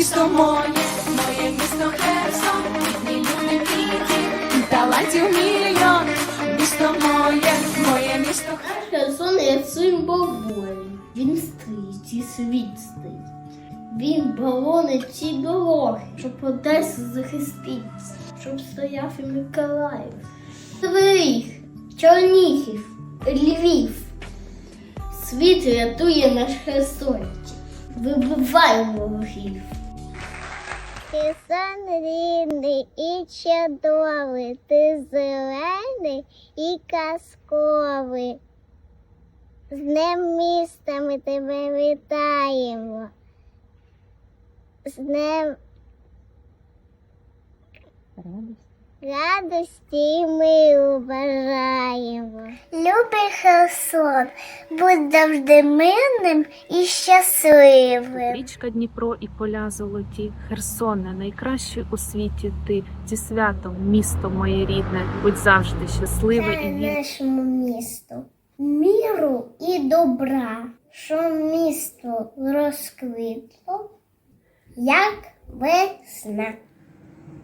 місто моє, моє місто Херсон, бідні люди бідні, талантів мільйон, місто моє, моє місто Херсон. Є символ волі. Він стоїть і світ стоїть. Він боронить ці дороги, щоб Одесу захистити, щоб стояв і Миколаїв. Твій, Чернігів, Львів. Світ рятує наш Херсончик. Вибиваємо ворогів. Херсон рідний і чудовий, ти зелений і казковий. З днем міста ми тебе вітаємо. З днем радості і миру бажаємо. Любий Херсон, будь завжди мирним і щасливим. Річка Дніпро і поля золоті, Херсоне, найкраще у світі ти. Зі святом, місто моє рідне, будь завжди щасливе і вільне. нашому місту міру і добра, що місто розквітло, як весна.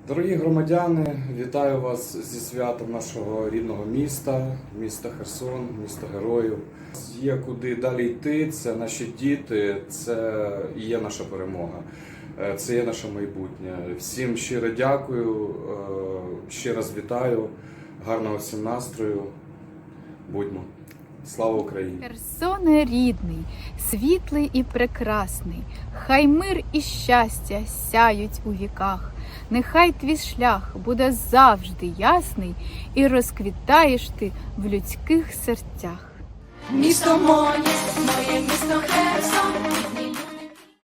Дорогі громадяни, вітаю вас зі святом нашого рідного міста, міста Херсон, міста героїв. Є куди далі йти. Це наші діти, це є наша перемога, Е, це є наше майбутнє. Всім щиро дякую, е, ще раз вітаю, гарного всім настрою. Будьмо! Слава Україні! Херсоне рідний, світлий і прекрасний, хай мир і щастя сяють у віках, нехай твій шлях буде завжди ясний, і розквітаєш ти в людських серцях. Місто моє, моє місто Херсон,